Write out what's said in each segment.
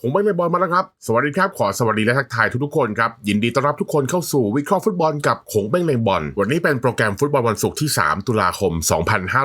คงไม่ในบอลมาแล้วครับ สวัสดีครับ ขอสวัสดีและทักทายทุกๆคนครับ ยินดีต้อนรับทุกคนเข้าสู่วิเคราะห์ฟุตบอลกับคงเบ้งในบอล วันนี้เป็นโปรแกรมฟุตบอลวันศุกร์ที่ 3 ตุลาคม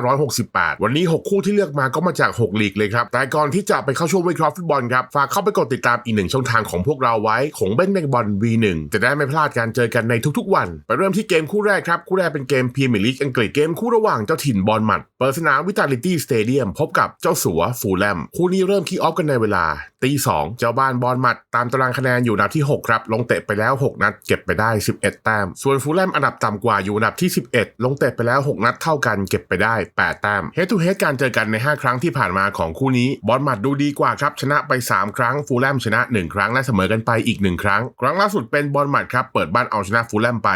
2568 วันนี้ 6 คู่ที่เลือกมาก็มาจาก 6 ลีกเลยครับ แต่ก่อนที่จะไปเข้าช่วงวิเคราะห์ฟุตบอลครับ ฝากเข้าไปกดติดตามอีกหนึ่งช่องทางของพวกเราไว้คงเบ้งในบอล V1 จะได้ไม่พลาดการเจอกันในทุกๆ วัน ไปเริ่มที่เกมคู่แรกครับ คู่แรกเป็นเกมพรีเมียร์ลีกอังกฤษ เกมคู่ระหว่างเจ้าถิ่นบอลหมัด เปิดสนามวิตาลิตี้สเตเดียมพบกับเจ้าสัวฟูแลมคู่นี้เริ่มคีออฟกันในเวลาตีสองเจ้าบ้านบอลมัดตามตารางคะแนนอยู่อันดับที่ 6 ครับ ลงเตะไปแล้ว 6 นัด เก็บไปได้ 11 แต้ม ส่วนฟูลแลมอันดับต่ำกว่าอยู่อันดับที่ 11 ลงเตะไปแล้ว 6 นัดเท่ากันเก็บไปได้ 8 แต้มเฮดทูเฮดการเจอกันใน 5 ครั้งที่ผ่านมาของคู่นี้บอลมัดดูดีกว่าครับชนะไป 3 ครั้งฟูลแลมชนะ 1 ครั้งและเสมอกันไปอีก 1 ครั้ง ครั้งล่าสุดเป็นบอลมัดครับเปิดบ้านเอาชนะฟูลแลมไป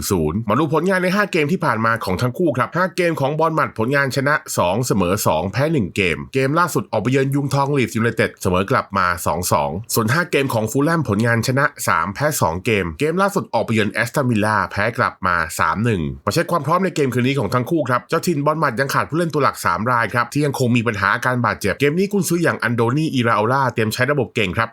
1-0 มาดูผลงานใน 5 เกมที่ผ่านมาของทั้งคู่ครับ5เกมของบอลมัดผลงานชนะ 2 เสมอ 2 แพ้ 1 เกม เกมล่าสุดออกไปเยือนยุงทองลีดยูไนเต็ดเสมอกลับมา2-2 ส่วน 5 เกมของฟูลแลมผลงานชนะ 3 แพ้ 2 เกม เกมล่าสุดออกไปเยือนแอสตันวิลล่าแพ้กลับมา 3-1 มาเช็คความพร้อมในเกมคืนนี้ของทั้งคู่ครับ เจ้าถิ่นบอลมัดยังขาดผู้เล่นตัวหลัก 3 รายครับ ที่ยังคงมีปัญหาอาการบาดเจ็บ เกมนี้กุนซื้ออย่างอันโดนีอิราอล่าเตรียมใช้ระบบเก่งครับ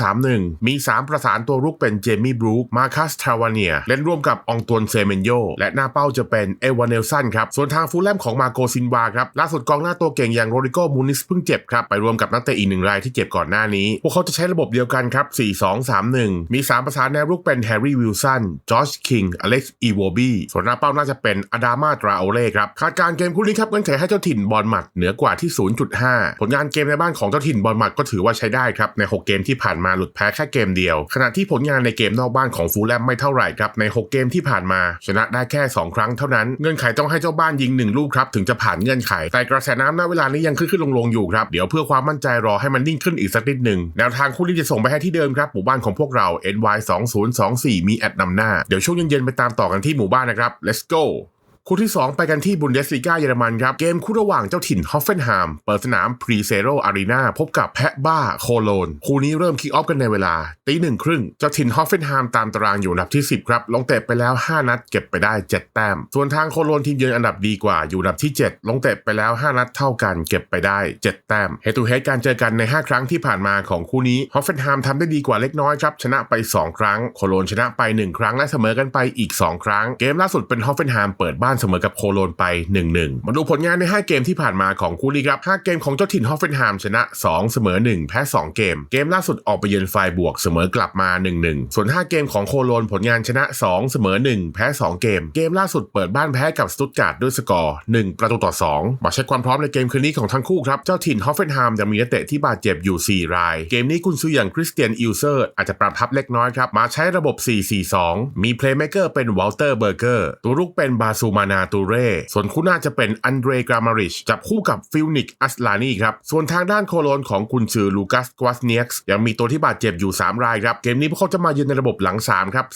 4-2-3-1 มี 3 ประสานตัวรุกเป็นเจมี่บรูคมาคัสทาวาเนียเล่นร่วมกับอองตวนเซเมนโยและหน้าเป้าจะเป็นเอวานเนลสันครับส่วนทางฟูลแลมของมาโกซินวาครับล่าสุดกองหน้าตัวเก่งอย่างโรดิโกมูนิสเพิ่งเจ็บครับไปรวมกับนักเตะอีกหนึ่งรายที่เจ็บก่อนหน้านี้พวกเขาจะใช้ระบบเดียวกันครับ 4-2-3-1 มี 3 ประสานแนวรุกเป็นแฮร์รี่วิลสันจอชคิงอเล็กซ์อีโวบีส่วนหน้าเป้าน่าจะเป็นอดามาตราโอเล่ครับคาดการเกมคู่นี้ครับเงื่อนไขให้เจ้าถิ่นบอลหมัดเหนือกว่าที่ 0.5 ผลงานเกมในบ้านของเจ้าถิ่นบอลหมัดก็ถือว่าใช้ได้ครับใน 6 เกมที่ผ่านมาหลุดแพ้แค่เกมเดียว ขณะที่ผลงานในเกมนอกบ้านของฟูลแลมไม่เท่าไหร่ครับใน 6 เกมที่ผ่านมาชนะได้แค่ 2 ครั้งเท่านั้นเงื่อนไขต้องให้เจ้าบ้านยิง 1 ลูกครับถึงจะผ่านเงื่อนไขแต่กระแสน้ำณเวลานี้ยังขึ้นขึ้นลงลงอยู่ครับเดี๋ยวเพื่อความมั่นใจรอให้มันนิ่งขึ้นอีกสักนิดหนึ่งแนวทางคู่นี้จะส่งไปให้ที่เดิมครับ หมู่บ้านของพวกเรา NY 2024มีแอดนำหน้า เดี๋ยวช่วงเย็นๆไปตามต่อกันที่หมู่บ้านนะครับ let's go คู่ที่ 2 ไปกันที่บุนเดสลีกาเยอรมันครับ เกมคู่ระหว่างเจ้าถิ่นฮอฟเฟนไฮม์เปิดสนามพรีเซโรอารีนาพบกับแพะบ้าโคโลน คู่นี้เริ่มคิกออฟกันในเวลาตีหนึ่งครึ่งเจ้าถิ่นฮอฟเฟนไฮม์ตามตารางอยู่อันดับที่ 10 ครับลงเตะไปแล้ว 5 นัดเก็บไปได้ 7 แต้ม ส่วนทางโคโลนทีมเยือนอันดับดีกว่าอยู่อันดับที่ 7 ลงเตะไปแล้ว 5 นัดเท่ากันเก็บไปได้ 7 แต้มเฮตูเฮดการเจอกันใน 5 ครั้งที่ผ่านมาของคู่นี้ฮอฟเฟนไฮม์ทำได้ดีกว่าเล็กน้อยครับชนะไป 2 ครั้งโคโลนชนะไป 1 ครั้งและเสมอกันไปอีก 2 ครั้งเกมล่าสุดเป็นฮอฟเฟนไฮม์เปิดบ้านเสมอกับโคโลนไป 1-1 มาดูผลงานใน 5 เกมที่ผ่านมาของคู่นี้ครับ5เกมของเจ้าถิ่นฮอฟเฟนไฮม์ชนะ 2 เสมอ 1 แพ้ 2 เกม เกมล่าสุดออกไปเยือนไฟบวกเสมอกลับมา 1-1 ส่วน 5 เกมของโคโลนผลงานชนะ 2 เสมอ 1 แพ้ 2 เกม เกมล่าสุดเปิดบ้านแพ้กับสตุตการ์ดด้วยสกอร์ 1 ประตูต่อ 2 มาเช็คความพร้อมในเกมคืนนี้ของทั้งคู่ครับ เจ้าถิ่นฮอฟเฟนไฮม์ยังมีนักเตะที่บาดเจ็บอยู่ 4 ราย เกมนี้กุนซืออย่างคริสเตียนอิลเซอร์อาจจะปรับทับเล็กน้อยครับมาใช้ระบบ 4-4-2 มีเพลย์เมเกอร์เป็นวอลเตอร์เบอร์เกอร์ตัวรุกเป็นบาซูมานาตูเร่ ส่วนคู่หน้าจะเป็นอันเดรกรามาริชจับคู่กับฟิลนิกอัสลานีครับ ส่วนทางด้านโคโลนของกุนซือลูกัสกวาสเนียกส์ยังมีตัวที่บาดเจ็บอยู่ 3 รายครับ เกมนี้พวกเขาจะมายืนในระบบหลัง 3 ครับ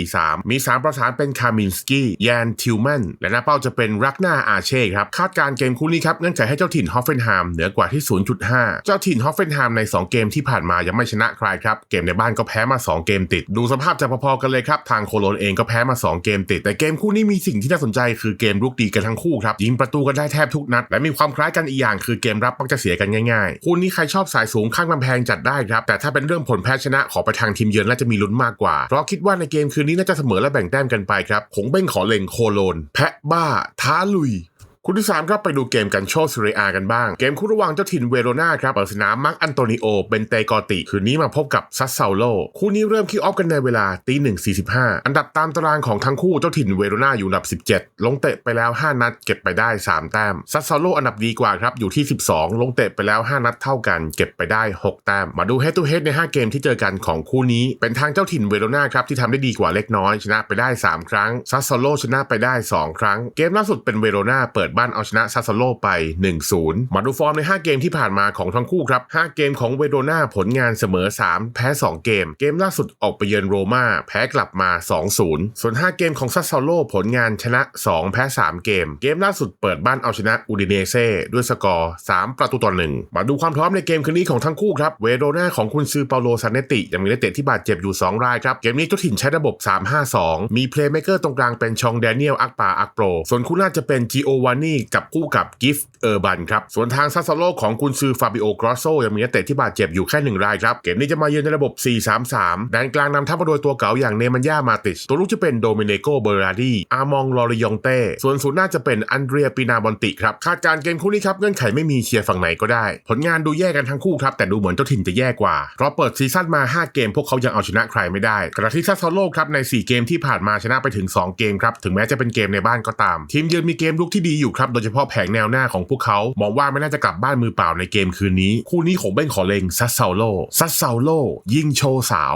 3-4-3 มี 3 ประสานเป็นคามินสกี้แยนทิวแมนและหน้าเป้าจะเป็นรักนาอาเช่ครับ คาดการ์เกมคู่นี้ครับเงื่อนไขให้เจ้าถิ่นฮอฟเฟนไฮม์เหนือกว่าที่ 0.5 เจ้าถิ่นฮอฟเฟนไฮม์ใน 2 เกมที่ผ่านมายังไม่ชนะใครครับเกมในบ้านก็แพ้มา 2 เกมติด ดูสภาพจะพอๆกันเลยครับทางโคโลนเองก็แพ้มา 2 เกมติด แต่เกมคู่นี้มีสิ่งที่น่าสนใจคือเกมรุกดีกันทั้งคู่ครับยิงประตูกันได้แทบทุกนัด และมีความคล้ายกันอีกอย่างคือเกมรับมักจะเสียกันง่ายๆ คู่นี้ใครชอบสายสูงข้างกำแพงจัดได้ครับแต่ถ้าเป็นเรื่องผลแพ้ชนะขอไปทางทีมเยือนน่าจะมีลุ้นมากกว่า เพราะคิดว่าในเกมคืนนี้น่าจะเสมอและแบ่งแต้มกันไปครับคงเบ้งขอเล็งโคโลน แพะบ้า ท้าลุย คู่ที่ 3 ครับไปดูเกมกันโชว์ซีเรียกันบ้าง เกมคู่ระหว่างเจ้าถิ่นเวโรนาครับเปิดสนามมาร์กอันโตนิโอเบนเตกอติ คืนนี้มาพบกับซัสเซาโล คู่นี้เริ่มคิกออฟกันในเวลาตีหนึ่งสี่สิบห้าอันดับตามตารางของทั้งคู่เจ้าถิ่นเวโรนาอยู่อันดับ 17 ลงเตะไปแล้ว 5 นัดเก็บไปได้ 3 แต้มซัสเซาโลอันดับดีกว่าครับอยู่ที่ 12 ลงเตะไปแล้ว 5 นัดเท่ากัน เก็บไปได้ 6 แต้มมาดูเฮดทูเฮดใน 5 เกมที่เจอกันของคู่นี้เป็นทางเจ้าถิ่นเวโรนาครับที่ทำได้ดีกว่าเล็กน้อยชนะไปได้ 3 ครั้งซัสเซาโลชนะไปได้ 2 ครั้ง เกมล่าสุดเป็นเวโรนาเปิดบ้านเอาชนะซัสเซโลไป 1-0 มาดูฟอร์มใน 5 เกมที่ผ่านมาของทั้งคู่ครับ 5 เกมของเวโรนาผลงานเสมอ 3 แพ้ 2 เกม เกมล่าสุดออกไปเยือนโรม่าแพ้กลับมา 2-0 ส่วน 5 เกมของซัสเซโลผลงานชนะ 2 แพ้ 3 เกม เกมล่าสุดเปิดบ้านเอาชนะอูดิเนเซ่ด้วยสกอร์ 3 ประตูต่อ 1 มาดูความพร้อมในเกมคืนนี้ของทั้งคู่ครับ เวโรนาของคุณซือเปาโลซานเนติยังมีนักเตะที่บาดเจ็บอยู่ 2 รายครับ เกมนี้เจ้าถิ่นใช้ระบบ 3-5-2 มีเพลย์เมเกอร์ตรงกลางเป็นชองแดเนียลอักปาอักโปรส่วนคู่หน้าจะเป็นจิโอวานนี่กับคู่กับกิฟต์ เออร์บันครับ ส่วนทางซัสซาโลของกุนซือฟาบิโอกรอสโซยังมีนักเตะที่บาดเจ็บอยู่แค่หนึ่งรายครับ เกมนี้จะมาเยือนในระบบ 4-3-3 แดนกลางนำทัพมาโดยตัวเก๋าอย่างเนมันยามาติชตัวลูกจะเป็นโดมิเนโกเบอร์ราดีอามองลอริยองเต้ ส่วนศูนย์หน้าจะเป็นอันเดรียปินาบอนติครับ คาดการ์เกมคู่นี้ครับเงื่อนไขไม่มีเชียร์ฝั่งไหนก็ได้ ผลงานดูแย่กันทั้งคู่ครับแต่ดูเหมือนเจ้าถิ่นจะแย่กว่า เพราะเปิดซีซั่นมา 5 เกมพวกเขายังเอาชนะใครไม่ได้ ขณะที่ซัสซาโลครับใน 4 เกมที่ผ่านมาชนะไปถึง 2 เกมครับถึงแม้จะเป็นเกมในบ้านก็ตาม ทีมเยือนมีเกมลุกที่ดีอยู่ครับโดยเฉพาะแผงแนวหน้าของพวกเขามองว่าไม่น่าจะกลับบ้านมือเปล่าในเกมคืนนี้ คู่นี้ของเบ้งขอเลงซัสเซาโลซัสเซาโลยิงโชว์สาว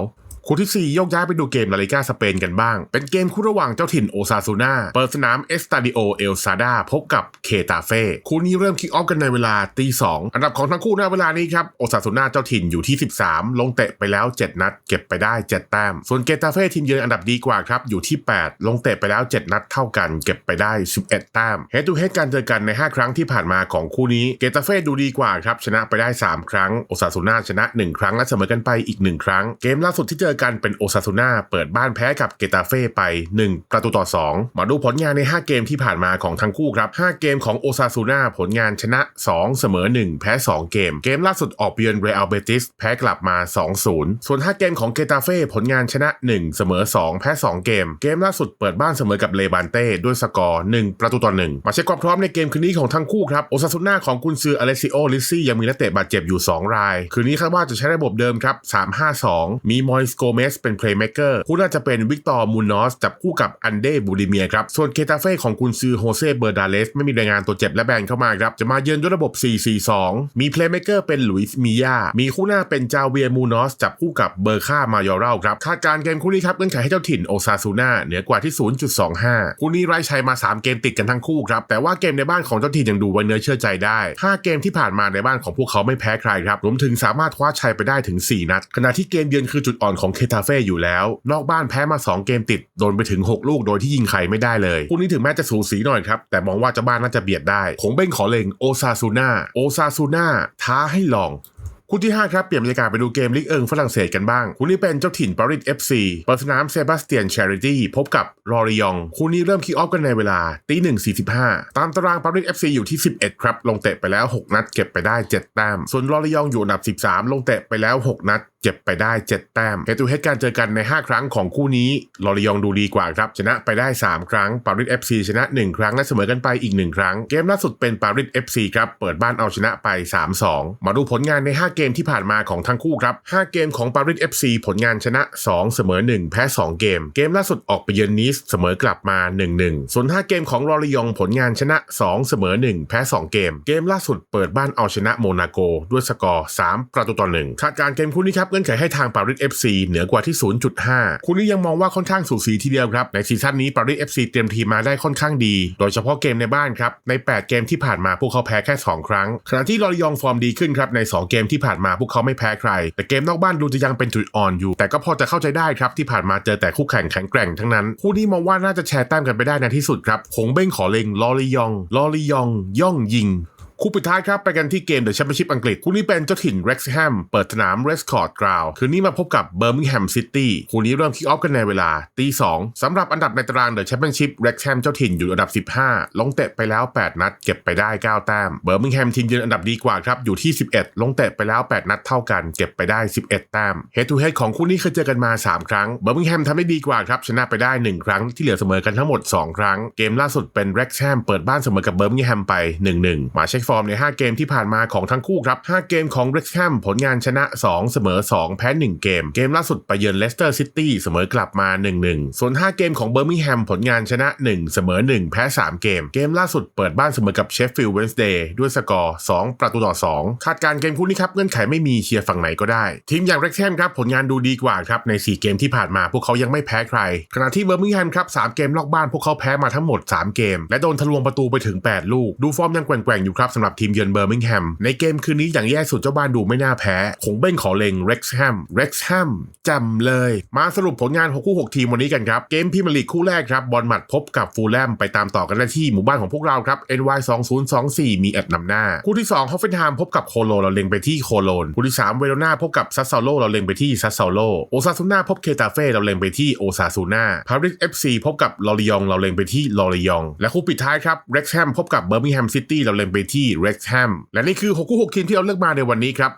คู่ที่4ยกย้ายไปดูเกมลาลิกาสเปนกันบ้าง เป็นเกมคู่ระหว่างเจ้าถิ่นโอซาซูนาเปิดสนามเอสตาดิโอเอลซาดาพบกับเคตาเฟ่คู่นี้เริ่มคิกออฟกันในเวลาตีสองอันดับของทั้งคู่ในเวลานี้ครับโอซาซูนาเจ้าถิ่นอยู่ที่ 13 ลงเตะไปแล้ว 7 นัด เก็บไปได้ 7 แต้ม ส่วนเกตาเฟ่ทีมเยือนอันดับดีกว่าครับอยู่ที่ 8 ลงเตะไปแล้ว 7 นัดเท่ากัน เก็บไปได้ 11 แต้มเฮดทูเฮดการเจอกันใน 5 ครั้งที่ผ่านมาของคู่นี้เกตาเฟ่ดูดีกว่าครับชนะไปได้ 3 ครั้งโอซาซูนาชนะ 1 ครั้งและเสมอกันไปอีก 1 ครั้งเกมล่าสุดที่เจอกันเป็นโอซาซูนาเปิดบ้านแพ้กับเกตาเฟ่ไป 1 ประตูต่อ 2 มาดูผลงานใน 5 เกมที่ผ่านมาของทั้งคู่ครับ 5 เกมของโอซาซูนาผลงานชนะ 2 เสมอ 1 แพ้ 2 เกม เกมล่าสุดออกเยือนเรอัลเบติสแพ้กลับมา 2-0 ส่วน 5 เกมของเกตาเฟ่ผลงานชนะ 1 เสมอ 2 แพ้ 2 เกม เกมล่าสุดเปิดบ้านเสมอกับเลบานเต้ด้วยสกอร์ 1 ประตูต่อ 1 มาเช็คความพร้อมในเกมคืนนี้ของทั้งคู่ครับโอซาซูนาของกุนซืออเลซิโอลิซี่ยังมีนักเตะบาดเจ็บอยู่ 2 ราย คืนนี้คาดว่าจะใช้ระบบเดิมครับ3-5-2 มีมอยส์โกเมสเป็นเพลย์เม k เกอร์ผู้น่าจะเป็นวิกตอร์มูนอสจับคู่กับอันเดบูดิเมียครับ ส่วนเคตาเฟ่ของกุนซือโฮเซเบอร์ดาเลสไม่มีรายงานตัวเจ็บและแบนเข้ามาครับ จะมาเยือนด้วยระบบ 4-4-2 มีเพลย์เม k เกอร์เป็นหลุยส์มิยา มีคู่หน้าเป็นจาเวียมูนอสจับคู่กับเบอร์ค่ามายอรัลครับ คาดการ์เกมคู่นี้ครับเงื่อนไขให้เจ้าถิ่นโอซาซูนาเหนือกว่าที่ 0.25 คู่นี้ไร้ชัยมา 3 เกมติดกันทั้งคู่ครับ แต่ว่าเกมในบ้านของเจ้าถิ่นยังดูไว้เนื้อเชื่อใจได้ 5 เกมที่ผ่านมาในบ้านของพวกเขาไม่แพ้ใครครับ รวมถึงสามารถคว้าชัยไปได้ถึง 4 นัด ขณะที่เกมเยือนคือจุดอ่อนของเคตาเฟ่อยู่แล้ว นอกบ้านแพ้มา 2 เกมติด โดนไปถึง 6 ลูกโดยที่ยิงใครไม่ได้เลยคู่นี้ถึงแม้จะสูสีหน่อยครับ แต่มองว่าเจ้าบ้านน่าจะเบียดได้คงเบ้งขอเลงโอซาซูน่าโอซาซูน่าท้าให้ลอง คู่ที่ 5 ครับ เปลี่ยนบรรยากาศไปดูเกมลีกเอิงฝรั่งเศสกันบ้าง คู่นี้เป็นเจ้าถิ่นปารีส FC เปิดสนามเซบาสเตียนแชริตี้พบกับรอริยอง คู่นี้เริ่มคิกออฟกันในเวลาตีหนึ่งสี่สิบห้าตามตารางปารีส FC อยู่ที่ 11 ครับ ลงเตะไปแล้ว 6 นัดเก็บไปได้ 7 แต้ม ส่วนรอริยองอยู่อันดับ 13 ลงเตะไปแล้ว 6 นัดเก็บไปได้ 7 แต้มเฮตูเฮดการเจอกันใน 5 ครั้งของคู่นี้ลอริยองดูดีกว่าครับ ชนะไปได้ 3 ครั้งปารีส FC ชนะ 1 ครั้งและเสมอกันไปอีก 1 ครั้ง เกมล่าสุดเป็นปารีส FC ครับเปิดบ้านเอาชนะไป 3-2 มาดูผลงานใน 5เกมที่ผ่านมาของทั้งคู่ครับ 5 เกมของปารีส FC ผลงานชนะ 2 เสมอ 1 แพ้ 2 เกม เกมล่าสุดออกไปเยือนนิสเสมอกลับมา 1-1 ส่วน 5 เกมของลอริยองผลงานชนะ 2 เสมอ 1 แพ้ 2 เกม เกมล่าสุดเปิดบ้านเอาชนะโมนาโก ด้วยสกอร์ 3 ประตูต่อ1คาดการ์เกมคู่นี้ครับเงื่อนไขให้ทางปารีส FC เหนือกว่าที่ 0.5 คู่นี้ยังมองว่าค่อนข้างสูสีทีเดียวครับ ในซีซั่นนี้ปารีส FC เตรียมทีมมาได้ค่อนข้างดี โดยเฉพาะเกมในบ้านครับ ใน 8 เกมที่ผ่านมาพวกเขาแพ้แค่ 2 ครั้ง ขณะที่ลอริยองฟอร์มดีขึ้นครับใน 2 เกมที่ผ่านผ่านมาพวกเขาไม่แพ้ใคร แต่เกมนอกบ้านดูจะยังเป็นจุดอ่อนอยู่ แต่ก็พอจะเข้าใจได้ครับที่ผ่านมาเจอแต่คู่แข่งแข็งแกร่งทั้งนั้น คู่นี้มองว่าน่าจะแชร์แต้มกันไปได้ในที่สุดครับคงเบ้งขอเลงลอริยองลอริยอง ย่องยิง คู่ปิดท้ายครับไปกันที่เกมเดอะแชมเปี้ยนชิพอังกฤษคู่นี้เป็นเจ้าถิ่นเร็กซ์แฮมเปิดสนามเรสคอร์ดกราวคืนนี้มาพบกับเบอร์มิงแฮมซิตี้คู่นี้เริ่มคิกออฟกันในเวลาตีสองสำหรับอันดับในตารางเดอะแชมเปี้ยนชิพเร็กซ์แฮมเจ้าถิ่นอยู่อันดับ 15 ลงเตะไปแล้ว 8 นัด เก็บไปได้ 9 แต้มเบอร์มิงแฮมทีมยืนอันดับดีกว่าครับอยู่ที่ 11 ลงเตะไปแล้ว 8 นัดเท่ากัน เก็บไปได้ 11 แต้มเฮดทูเฮดของคู่นี้เคยเจอกันมา 3 ครั้งเบอร์มิงแฮมทำได้ดีกว่าครับชนะไปได้ 1 ครั้งที่เหลือเสมอกันทั้งหมด 2 ครั้งเกมล่าสุดเป็นเร็กซ์แฮมเปิดบ้านเสมอกับเบอร์มิงแฮมไป 1-1 มาเช็คฟอร์มใน 5 เกมที่ผ่านมาของทั้งคู่ครับ 5 เกมของ r e x h a m ผลงานชนะ 2 เสมอ 2 แพ้ 1 เกม เกมล่าสุดไปเยือนเลสเตอร์ซิตี้เสมอกลับมา 1-1 ส่วน 5 เกมของเบอร์มิงแฮมผลงานชนะ 1 เสมอ 1 แพ้ 3 เกม เกมล่าสุดเปิดบ้านเสมอกับเชฟฟิลด์เวนส์เดย์ด้วยสกอร์ 2 ประตูต่อ 2 คาดการ์เกมคู่นี้ครับเงื่อนไขไม่มีเชียร์ฝั่งไหนก็ได้ ทีมอย่าง r e x h a m ครับผลงานดูดีกว่าครับใน 4 เกมที่ผ่านมาพวกเขายังไม่แพ้ใคร ขณะที่เบอร์มิงแฮมครับ3เกมนอกบ้านพวกเขาแพ้มาทั้งหมด 3 เกม และโดนทะลวงประตูไปถึง 8 ลูก ดูฟอร์มยังแกว่งๆอยู่ครับำหรับทีมเยือนเบอร์มิงแฮม ในเกมคืนนี้อย่างแย่สุดเจ้าบ้านดูไม่น่าแพ้คงเบ้งขอเลงเร็กซ์แฮมเร็กซ์แฮมจำเลย มาสรุปผลงาน6คู่ 6 ทีมวันนี้กันครับ เกมพรีเมียร์ลีกคู่แรกครับบอลหมัดพบกับฟูลแลมไปตามต่อกันได้ที่หมู่บ้านของพวกเราครับ NY 2024มีแอดนำหน้า คู่ที่2ฮอฟเฟนไฮมพบกับโคโลเราเล็งไปที่โคโลนคู่ที่3เวโรนาพบกับซัสซาโลเราเล็งไปที่ซัสซาโลโอซาซูน่าพบเคตาเฟ่เราเล็งไปที่โอซาซูน่าพาริสเอฟซีพบกับลอริยองเราเล็งไปที่ลอริยอง และคู่ปิดท้ายครับเร็กซ์แฮมพบกับเบอร์มิงแฮมซิตี้เราเล็งไปที่เร็กแฮมและนี่คือ6คู่6ทีมที่เราเลือกมาในวันนี้ครับ